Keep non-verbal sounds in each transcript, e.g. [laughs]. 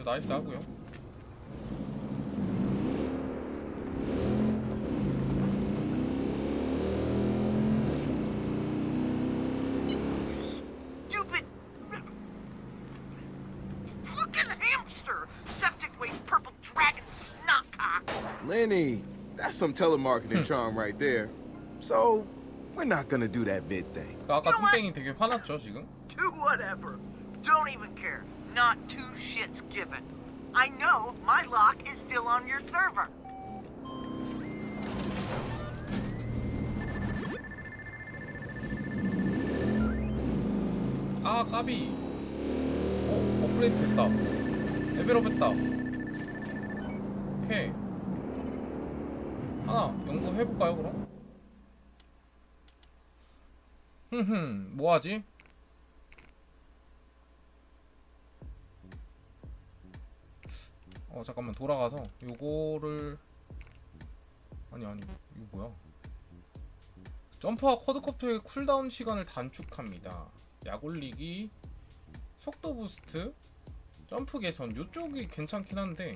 아주 나이스 하고요. Stupid fucking hamster! Septic waste purple dragon snotcock! Lenny, that's some telemarketing charm [laughs] right there. So, we're not gonna do that vid thing. 그 아까 뚱땡이 되게 화났죠 지금? Do whatever. Don't even care. Not two shits given. I know my lock is still on your server. 아 까비. 어 업그레이드 됐다. 레벨업 했다. 오케이. 하나 연구해볼까요 그럼? 흠흠 뭐하지? 어 잠깐만 돌아가서 요거를 아니 아니 이거 뭐야? 점프와 쿼드커프의 쿨다운 시간을 단축합니다. 약 올리기 속도 부스트 점프 개선 요쪽이 괜찮긴 한데.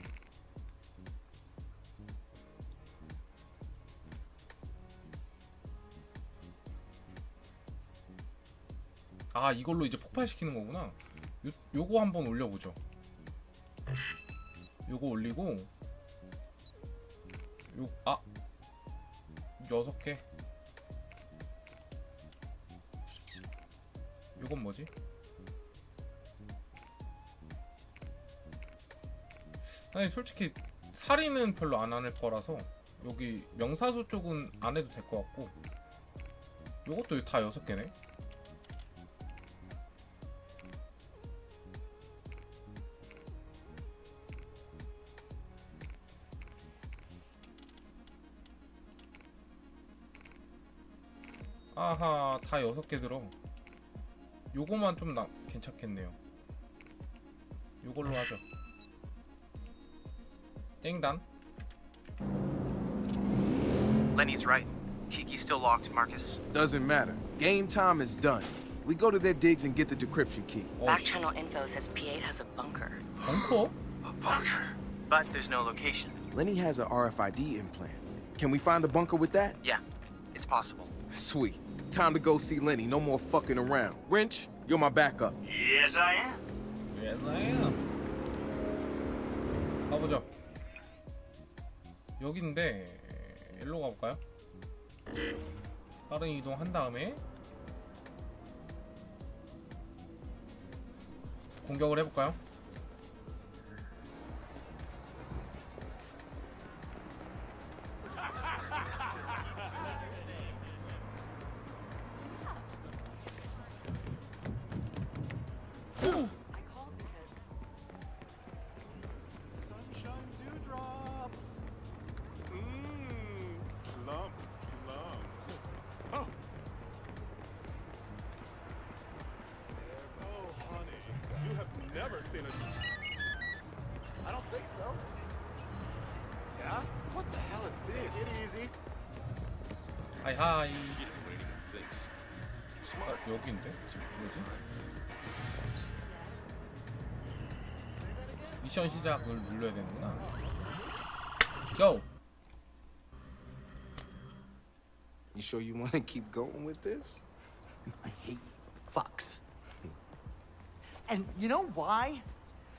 아 이걸로 이제 폭발시키는 거구나. 요, 요거 한번 올려보죠 요거 올리고 요 아 여섯 개 요건 뭐지? 아니 솔직히 살인은 별로 안할 거라서 여기 명사수 쪽은 안 해도 될 것 같고 요것도 다 여섯 개네 아하 다 여섯 개 들어 요거만 좀 나, 괜찮겠네요 요걸로 하죠 땡단 Lenny's right. Kiki's still locked, Marcus. Doesn't matter. Game time is done. We go to their digs and get the decryption key. 어, Back channel info says P8 has a bunker. 벙커? Bunker. But there's no location. Lenny has an RFID implant. Can we find the bunker with that? Yeah, it's possible. Sweet. Time to go see Lenny. No more fucking around. Wrench, you're my backup. Yes, I am. Yes I am 가보죠 여긴데 일로 가볼까요? 빠른 이동 한 다음에 공격을 해볼까요? never seen a. I don't think so. Yeah? What the hell is this? Take it easy. 하이하이 아, 여기인데? 지금 뭐지? 미션 시작을 눌러야 되는구나 고! You sure you want to keep going with this? I hate fucks. And you know why?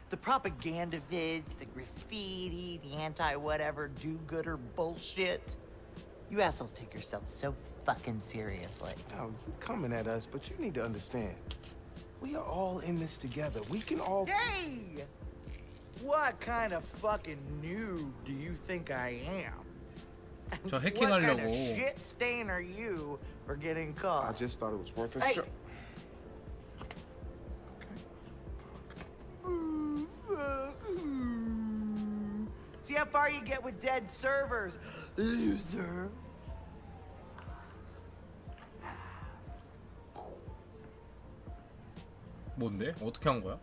The propaganda vids, the graffiti, the anti-whatever do-gooder bullshit. You assholes take yourselves so fucking seriously. Oh, you're coming at us, but you need to understand. We are all in this together. We can all... Hey! What kind of fucking new do you think I am? [laughs] What kind of shit stain are you for getting caught? I just thought it was worth a hey, shot. far you get with dead servers, loser. 뭔데? 어떻게 한 거야?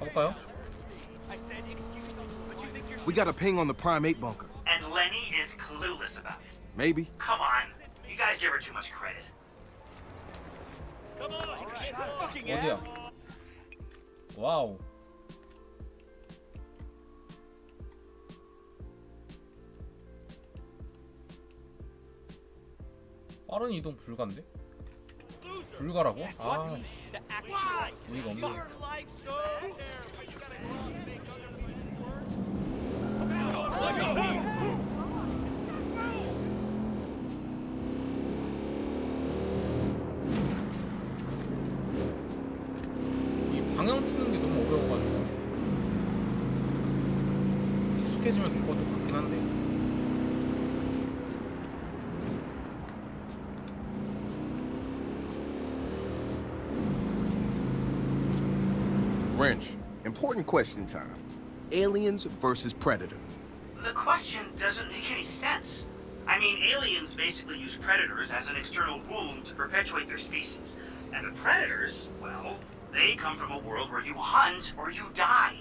가볼까요? We got a ping on the Prime 8 bunker. And Lenny is is clueless about it. Maybe. Come on. You guys give her too much credit. 어디야? 와우. 빠른 이동 불가인데? 불가라고? 아, 이가 없네. 방향 트는 게 너무 어려워가지고 익숙해지면 될 것도 같긴 한데 Wrench, important question time. Aliens versus Predator. The question doesn't make any sense. I mean, aliens basically use predators as an external womb to perpetuate their species. And the predators, well, they come from a world where you hunt or you die.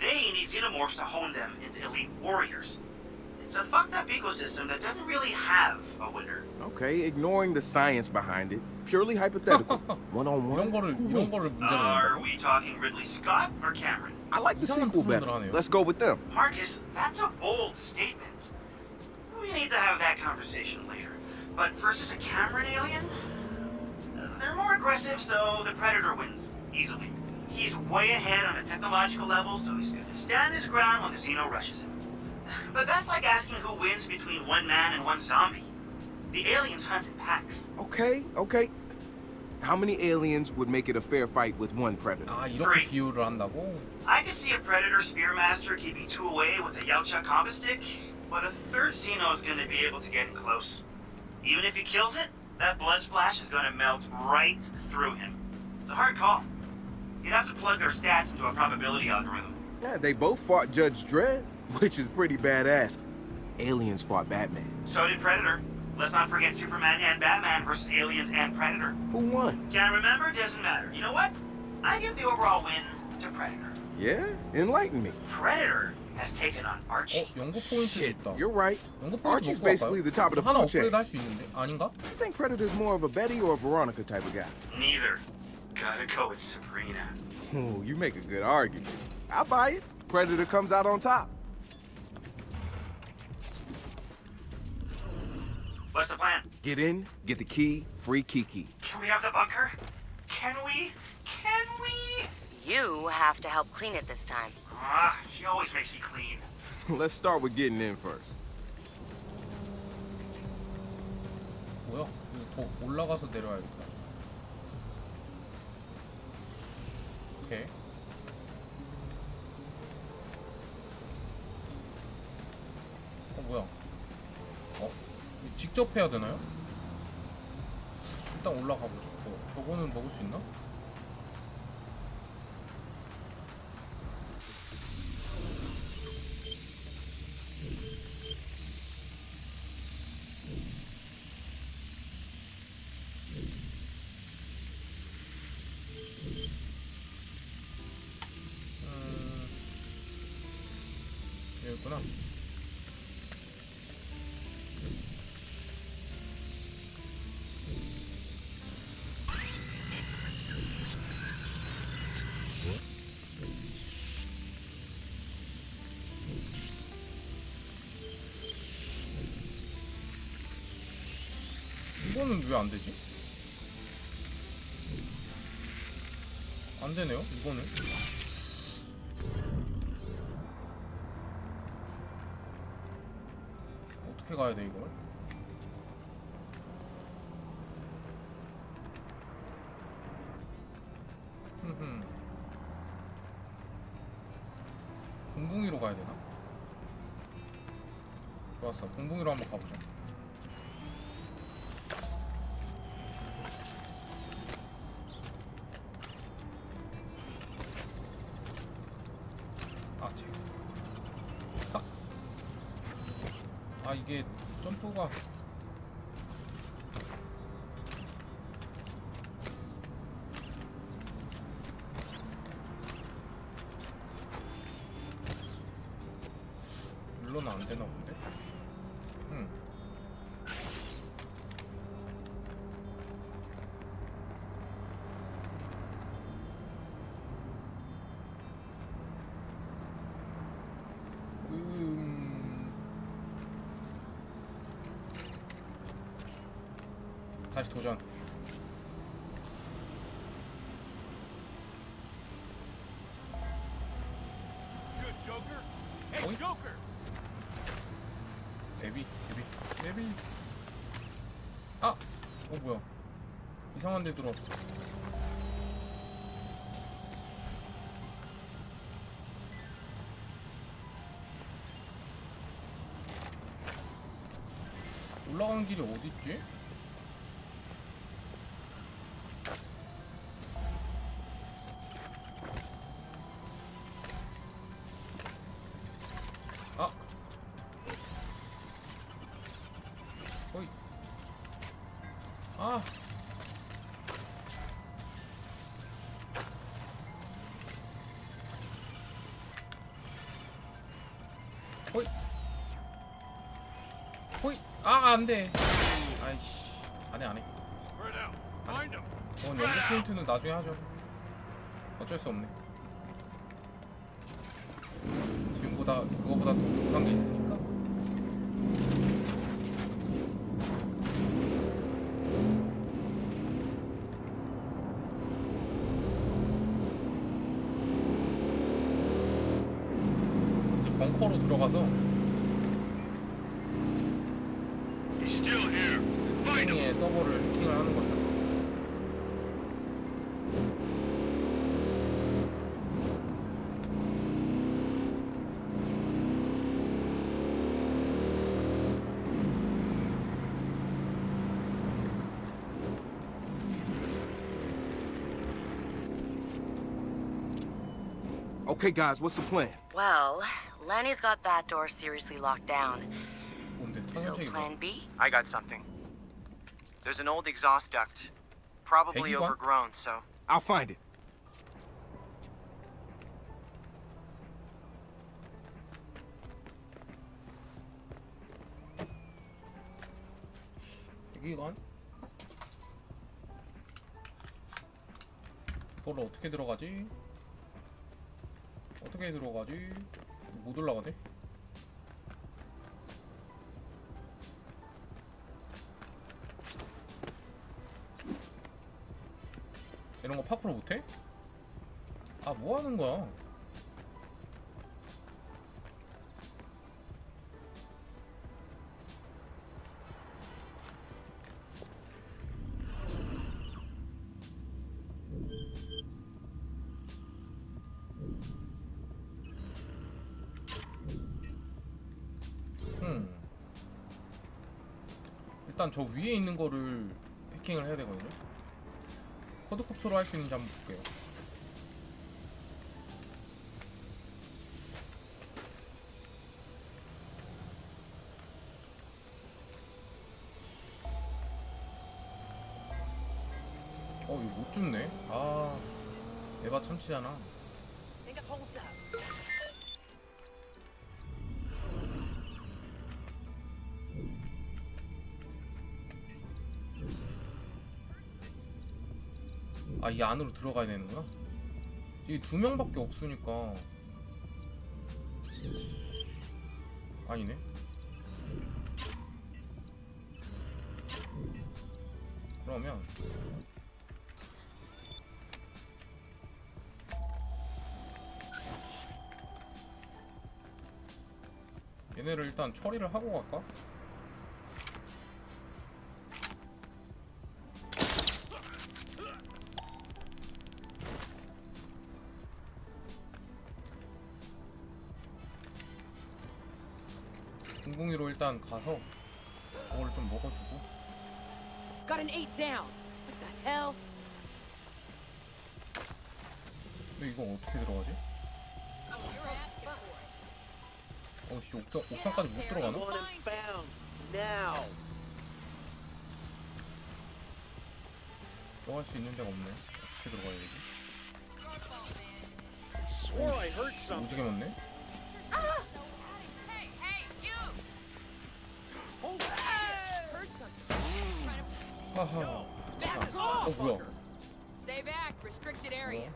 They need xenomorphs to hone them into elite warriors. It's a fucked up ecosystem that doesn't really have a winner. Okay, ignoring the science behind it. Purely hypothetical. one on one. Are we talking Ridley Scott or Cameron? I like the sequel better. Let's go with them. Marcus, that's a bold statement. We need to have that conversation later. But versus a Cameron alien? they're more aggressive, so the Predator wins, easily. He's way ahead on a technological level, so he's gonna stand his ground when the Xeno rushes him. [laughs] But that's like asking who wins between one man and one zombie. The aliens hunt in packs. Okay, okay. How many aliens would make it a fair fight with one predator? Ah, Three. you the wall. I could see a predator spearmaster keeping two away with a Yautja combo stick, but a third Xeno is gonna be able to get in close. Even if he kills it, that blood splash is going to melt right through him. It's a hard call. You'd have to plug their stats into a probability algorithm. Yeah, they both fought Judge Dredd, [laughs] which is pretty badass. Aliens fought Batman. So did Predator. Let's not forget Superman and Batman versus aliens and Predator. Who won? Can't remember? Doesn't matter. You know what? I give the overall win to Predator. Yeah? Enlighten me. Predator has taken on 어 Archie. 연구 포인트 Shit, 있다. you're right. 연구 포인트 Archie's 먹고 basically 갈까요? the top of the 하나 food chain. 업그레이드 할 수 있는데 아닌가? I think Predator's more of a Betty or a Veronica type of guy. Neither. Gotta go with Sabrina. Ooh, you make a good argument. I'll buy it. Predator comes out on top. What's the plan? Get in, get the key, free Kiki. Can we have the bunker? Can we? Can we? You have to help clean it this time. Ah, she always makes me clean. Let's start with getting in first. 뭐야? 이거 더 올라가서 내려야겠다. 오케이. 어 뭐야? 어? 직접 해야 되나요? 일단 올라가 보죠. 뭐, 저거는 먹을 수 있나? 이거는 왜 안 되지? 안 되네요. 이거는. 어떻게 가야 돼 이걸? 흠흠. 붕붕이로 가야 되나? 좋았어. 붕붕이로 한번 가보자. 아 이게 점프가 물론 안 되나 본데. 응. 음. 다시 도전. Good Joker. Hey, Oi. Joker. 에비, 에비. 아, 어 뭐야? 이상한 데 들어왔어. 올라가는 길이 어디 있지? 호이. 호이. 아, 안 돼. 아이씨. 안 해, 안 해. Spread out. Find him. 어, 연기 포인트는 나중에 하죠. 어쩔 수 없네. 지금보다 그거보다 독특한 게 있으니 Okay, guys, what's the plan? Well, Lenny's got that door seriously locked down. 뭔데? So 천연책이 plan 뭐야? B? I got something. There's an old exhaust duct. Probably Peggy one? overgrown, so. I'll find it. 대기관? 이거를 어떻게 들어가지? 어떻게 들어가지? 못 올라가네? 이런 거 파쿠로 못해? 아 뭐 하는 거야? 일단 저 위에 있는 거를 해킹을 해야 되거든요. 쿼드코프로 할 수 있는지 한번 볼게요. 어 이거 못 줍네. 아 에바 참치잖아. 이 안으로 들어가야 되는구나. 이게 두 명밖에 없으니까 아니네. 그러면 얘네를 일단 처리를 하고 갈까? 궁궁이로 일단 가서 그거를 좀 먹어주고 Got an eight down. What the hell? 근데 이거 어떻게 들어가지? 어씨 옥상, 옥상까지 못 들어가나? 들어갈 수 있는 데가 없네 어떻게 들어가야 되지? Swore I heard something. 오지게 많네? 하하. 자, 어 뭐야? Stay back. Restricted area.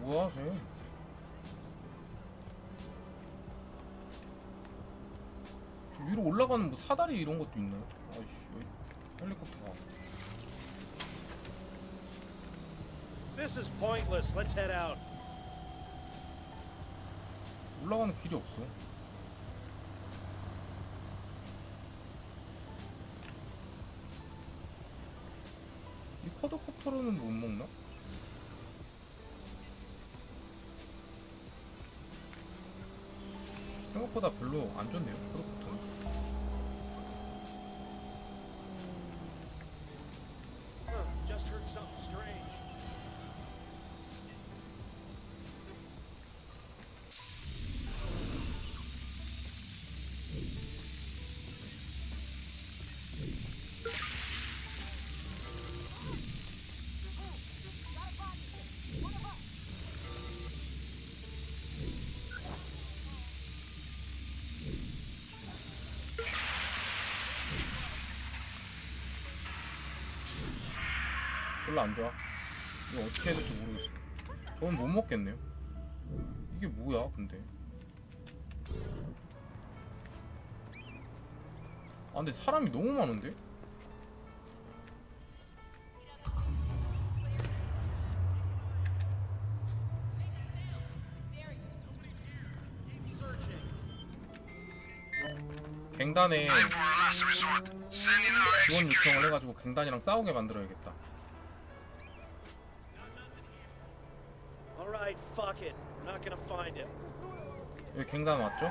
뭐야 쟤? 저 위로 올라가는 뭐 사다리 이런 것도 있나요? 아이씨 여기 헬리콥터가. This is pointless. Let's head out. 올라가는 길이 없어. 이 쿼드코프터로는 못 먹나? 생각보다 별로 안 좋네요. 쿼드코프 별로 안 좋아. 이거 어떻게 해야 될지 모르겠어. 저건 못 먹겠네요. 이게 뭐야, 근데? 아, 근데 사람이 너무 많은데? 갱단에 지원 요청을 해가지고 갱단이랑 싸우게 만들어야겠다. All right, fuck it. We're not gonna find him. 여기 갱단 맞죠?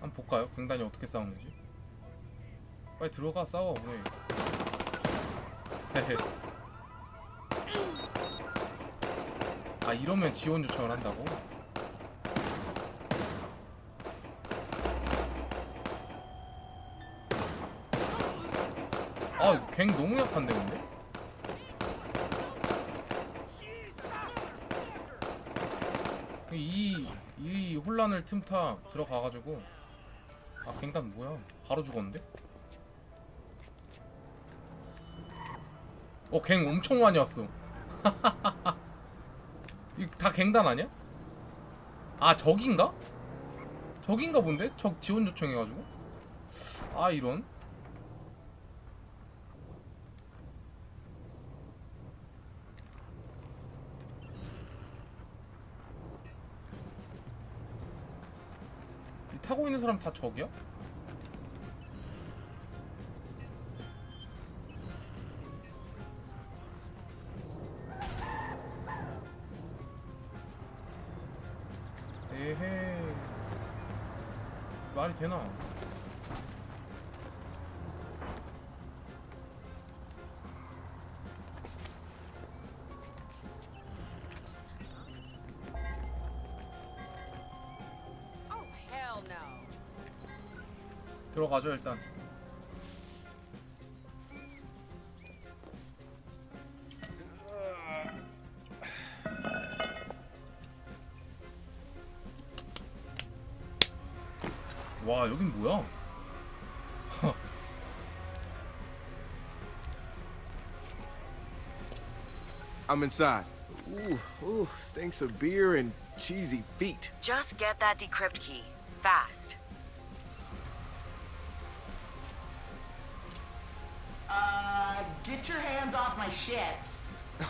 한번 볼까요? 갱단이 어떻게 싸우는지 빨리 들어가 싸워 왜 헤헤 아 이러면 지원 요청을 한다고? 아 갱 너무 약한데 근데? 이, 이 혼란을 틈타 들어가가지고 아 갱단 뭐야 바로 죽었는데? 어 갱 엄청 많이 왔어 [laughs] 이다 갱단 아니야? 아 적인가? 적인가 본데? 적 지원 요청해가지고 아 이런 타고 있는 사람 다 적이야? 에헤 말이 되나? 들어가죠 일단 와 여긴 뭐야 [laughs] I'm inside. Ooh, ooh, stinks of beer and cheesy feet. Just get that decrypt key. Fast. Get your hands off my shit.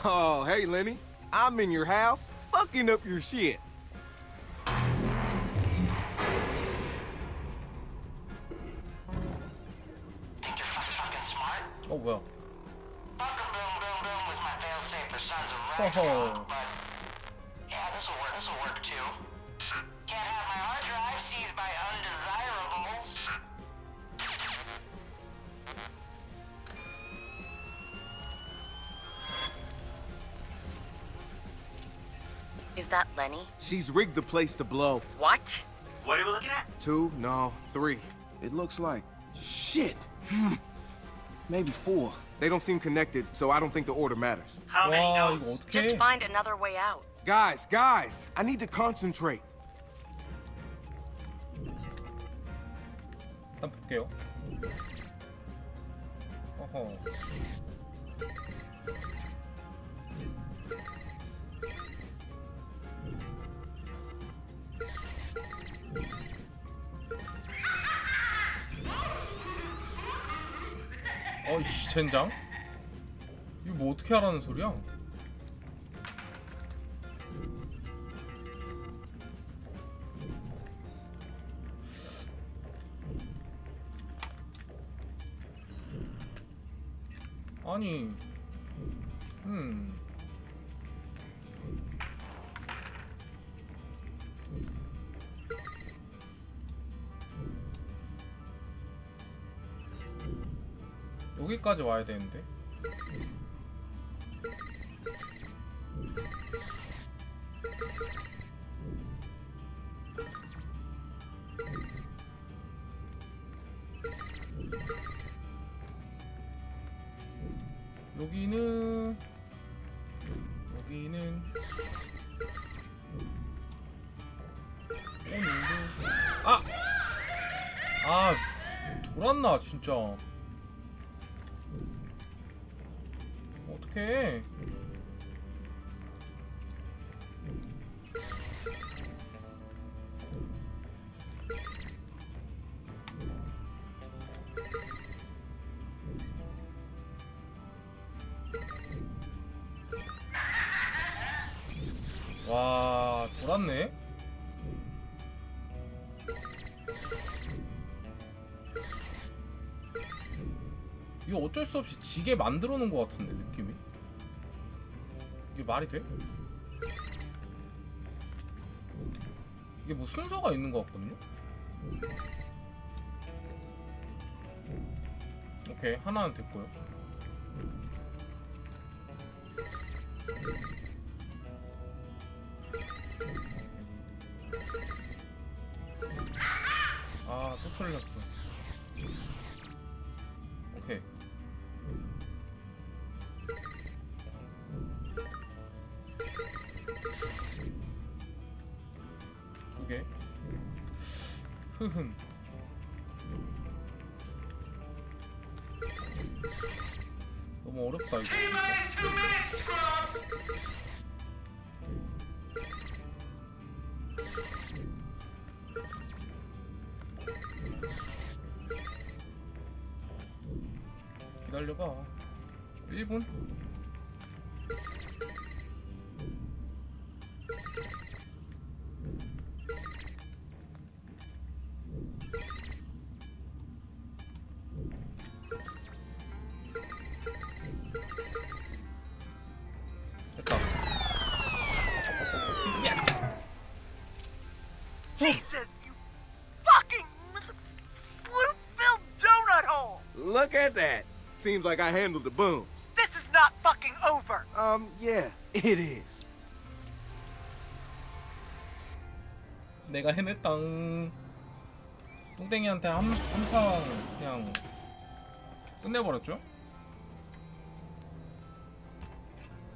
Oh, hey, Lenny. I'm in your house, fucking up your shit. Oh, well. Boom Boom Boom Boom my for Sons of Oh. Lenny? She's rigged the place to blow. What? What are we looking at? Two, no, three. It looks like shit. Hmm. Maybe four. They don't seem connected, so I don't think the order matters. How many 와 nodes? 이거 어떻게 Just find another way out. Guys, guys, I need to concentrate. 일단 볼게요. 어허. 어이씨 젠장? 이거 뭐 어떻게 하라는 소리야? 아니, 음. 여기까지 와야 되는데. 여기는 여기는 오늘도 아! 아 돌았나 진짜 이거 어쩔 수 없이 지게 만들어 놓은 것 같은데 느낌이 이게 말이 돼? 이게 뭐 순서가 있는 것 같거든요? 오케이 하나는 됐고요 아, 또 털렸어. 오케이. 흐흠. 너무 어렵다 이거. 기다려봐 1분? At that. Seems like I handled the booms. This is not fucking over. Um, yeah, it is. 내가 해냈다 똥땡이한테 한, 한판 그냥 끝내버렸죠?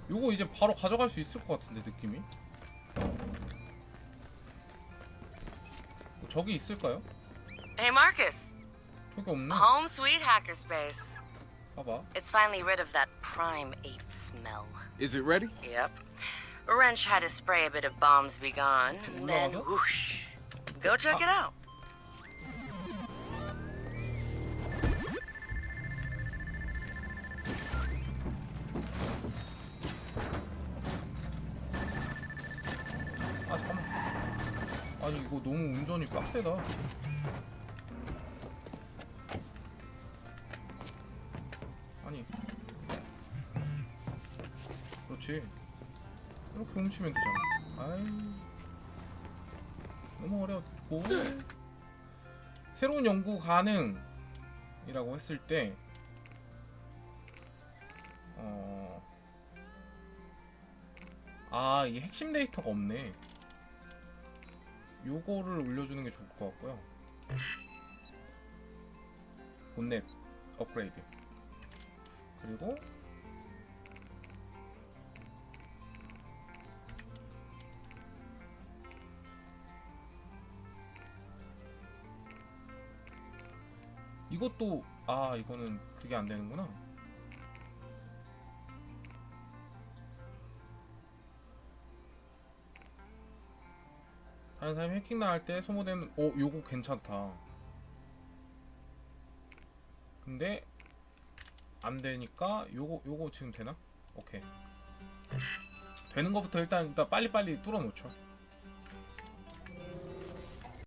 요거 이제 바로 가져갈 수 있을 것 같은데 느낌이 뭐 저기 있을까요? Hey, Marcus. 저기 없네 Home sweet hackerspace. 봐봐 It's finally rid of that Prime 8 smell. Is it ready? Yep. Wrench had to spray a bit of bombs be gone, and then Olha. whoosh. Go check it out. 아 잠깐만 아니 이거 너무 운전이 빡세다 그렇지. 이렇게 훔치면 되잖아. 아이. 너무 어려웠고. 새로운 연구 가능 이라고 했을 때 어... 아 이게 핵심 데이터가 없네. 요거를 올려주는 게 좋을 것 같고요. 본넷 업그레이드. 그리고 이것도 아 이거는 그게 안 되는구나. 다른 사람이 해킹 당할 때 소모되는 어 요거 괜찮다. 근데 안 되니까 요거 요거 지금 되나? 오케이. 되는 것부터 일단 일단 빨리빨리 뚫어 놓죠.